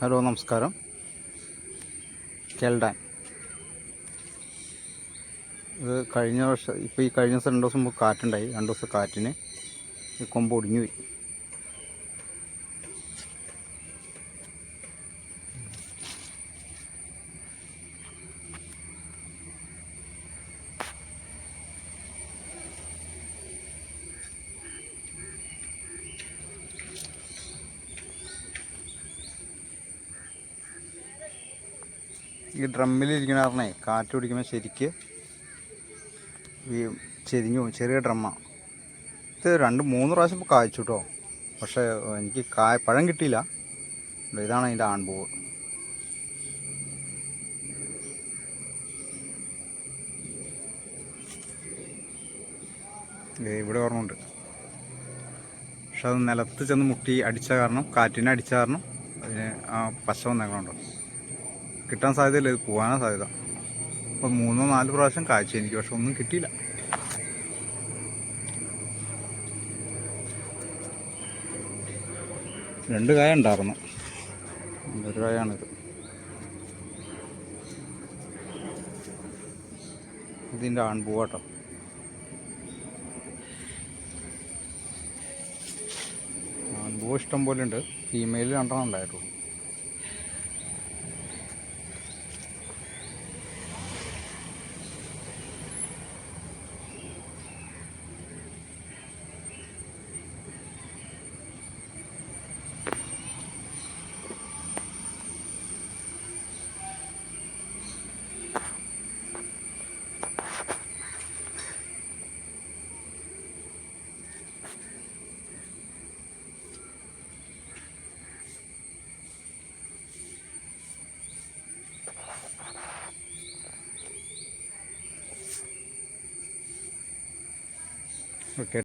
Hello നമസ്കാരം. കെൽഡാൻ ഇത് കഴിഞ്ഞ വർഷം ഇപ്പോൾ ഈ കഴിഞ്ഞ ദിവസം രണ്ട് ദിവസം മുമ്പ് കാറ്റുണ്ടായി. രണ്ട് ദിവസം കാറ്റിന് ഈ കൊമ്പ് ഒടിഞ്ഞു പോയി ഈ ഡ്രമ്മിലിരിക്കണ കാരണേ കാറ്റ് പിടിക്കുമ്പോൾ ശരിക്ക് ഈ ചെരിഞ്ഞു ചെറിയ ഡ്രമ്മാണ് ഇത് രണ്ട് മൂന്ന് പ്രാവശ്യം ഇപ്പോൾ കായ്ച്ചു കേട്ടോ പക്ഷേ എനിക്ക് കായ പഴം കിട്ടിയില്ല. ഇതാണ് അതിന്റെ ആൺപൂവ്. ഇവിടെ ഓർമ്മയുണ്ട് പക്ഷെ അത് നിലത്ത് ചെന്ന് മുട്ടി അടിച്ച കാരണം കാറ്റിനെ അടിച്ച കാരണം അതിന് ആ പശ വന്നേക്കണുണ്ടോ? കിട്ടാൻ സാധ്യതയില്ല ഇത് പോകാനാ സാധ്യത. അപ്പം മൂന്നോ നാല് പ്രാവശ്യം കാഴ്ച എനിക്ക് പക്ഷെ ഒന്നും കിട്ടിയില്ല. രണ്ട് കായ ഉണ്ടായിരുന്നു ഒരു കായാണിത്. ഇതിന്റെ ആൺപൂവാട്ടോ ആൺപൂവ് ഇഷ്ടം പോലെ ഉണ്ട്. ഫീമെയിൽ രണ്ടെണ്ണം ഉണ്ടായിട്ടുള്ളൂ. ಓಕೆ